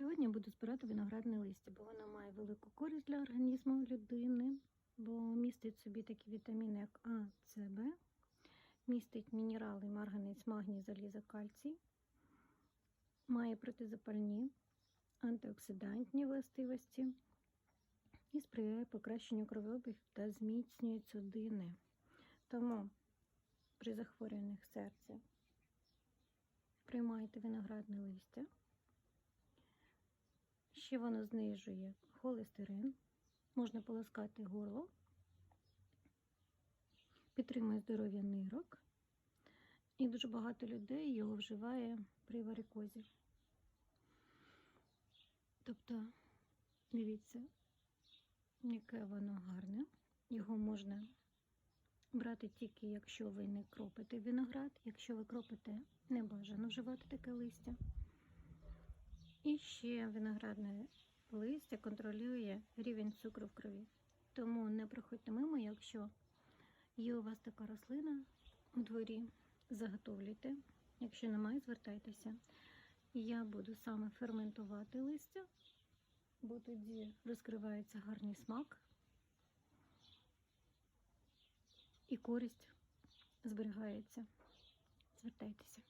Сьогодні буду збирати виноградне листя, бо воно має велику користь для організму людини, бо містить в собі такі вітаміни, як А, С, Б, містить мінерали, марганець, магній, залізо, кальцій, має протизапальні, антиоксидантні властивості і сприяє покращенню кровообігу та зміцнює судини. Тому при захворюваннях серця приймайте виноградне листя. Ще воно знижує холестерин, можна полоскати горло, підтримує здоров'я нирок. І дуже багато людей його вживає при варикозі. Тобто, дивіться, яке воно гарне. Його можна брати тільки, якщо ви не кропите виноград, якщо ви кропите, не бажано вживати таке листя. І ще виноградне листя контролює рівень цукру в крові. Тому не проходьте мимо, якщо є у вас така рослина у дворі, заготовлюйте. Якщо немає, звертайтеся. Я буду саме ферментувати листя, бо тоді розкривається гарний смак і користь зберігається. Звертайтеся.